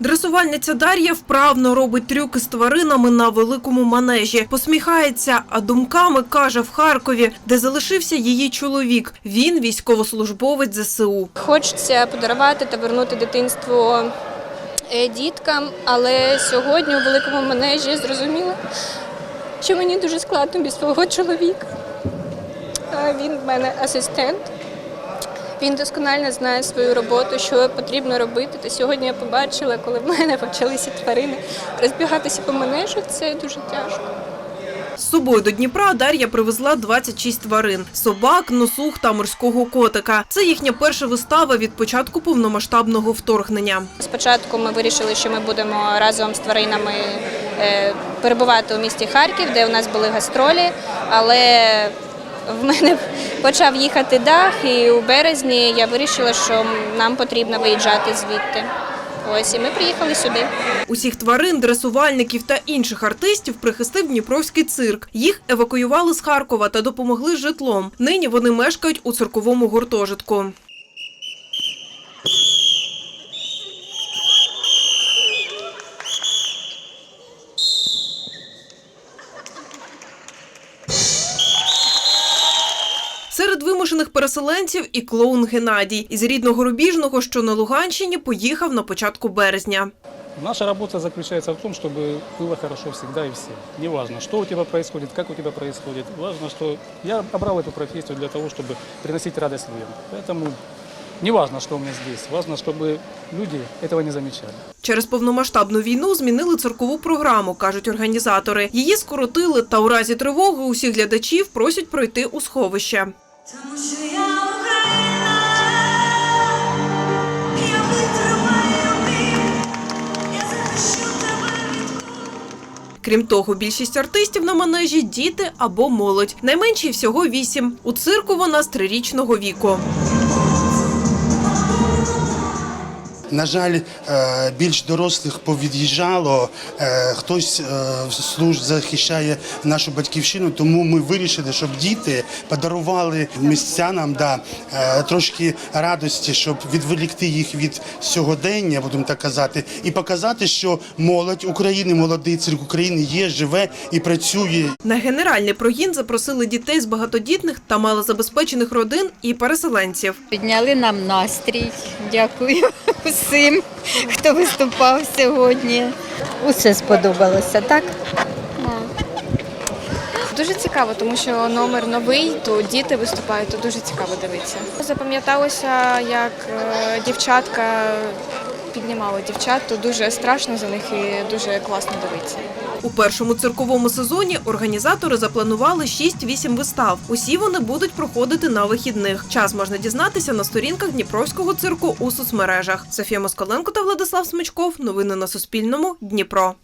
Дресувальниця Дар'я вправно робить трюки з тваринами на великому манежі. Посміхається, а думками каже в Харкові, де залишився її чоловік. Він військовослужбовець ЗСУ. Хочеться подарувати та вернути дитинство е, діткам, але сьогодні у великому манежі зрозуміла, що мені дуже складно без свого чоловіка. Він в мене асистент. Він досконально знає свою роботу, що потрібно робити. Та сьогодні я побачила, коли в мене почалися тварини розбігатися по манежу, це дуже тяжко. З собою до Дніпра Дар'я привезла 26 тварин – собак, носух та морського котика. Це їхня перша вистава від початку повномасштабного вторгнення. Спочатку ми вирішили, що ми будемо разом з тваринами е, перебувати у місті Харків, де у нас були гастролі, але в мене почав їхати дах, і у березні я вирішила, що нам потрібно виїжджати звідти. Ось і ми приїхали сюди. Усіх тварин, дресувальників та інших артистів прихистив Дніпровський цирк. Їх евакуювали з Харкова та допомогли з житлом. Нині вони мешкають у цирковому гуртожитку. Серед вимушених переселенців і клоун Геннадій із рідного Рубіжного, що на Луганщині, поїхав на початку березня. Наша работа заключается в том, чтобы было хорошо всегда и всем. Неважно, что у тебя происходит, как у тебя происходит. Важно, что я обрал эту профессию для того, чтобы приносить радость людям. Поэтому неважно, что у меня здесь. Важно, чтобы люди этого не замечали. Через повномасштабну війну змінили циркову програму, кажуть організатори. Її скоротили та у разі тривоги усіх глядачів просять пройти у сховище. Тому що я витримаю Крім того, більшість артистів на манежі діти або молодь. Найменші всього вісім. У цирку вона з трирічного віку. На жаль, е, більш дорослих повід'їжджало, е, хтось е, служ захищає нашу батьківщину, тому ми вирішили, щоб діти подарували містянам да, трошки радості, щоб відволікти їх від сьогодення, будемо так казати, і показати, що молодь України, молодий цирк України є, живе і працює. На генеральний прогін запросили дітей з багатодітних та малозабезпечених родин і переселенців. Підняли нам настрій. Дякую усім, хто виступав сьогодні. Усе сподобалося, так? Дуже цікаво, тому що номер новий, то діти виступають, то дуже цікаво дивитися. Запам'яталося, як е, дівчатка піднімали дівчат, то дуже страшно за них і дуже класно дивитися. У першому цирковому сезоні організатори запланували 6-8 вистав. Усі вони будуть проходити на вихідних. Час можна дізнатися на сторінках Дніпровського цирку у соцмережах. Софія Москаленко та Владислав Смичков. Новини на Суспільному. Дніпро.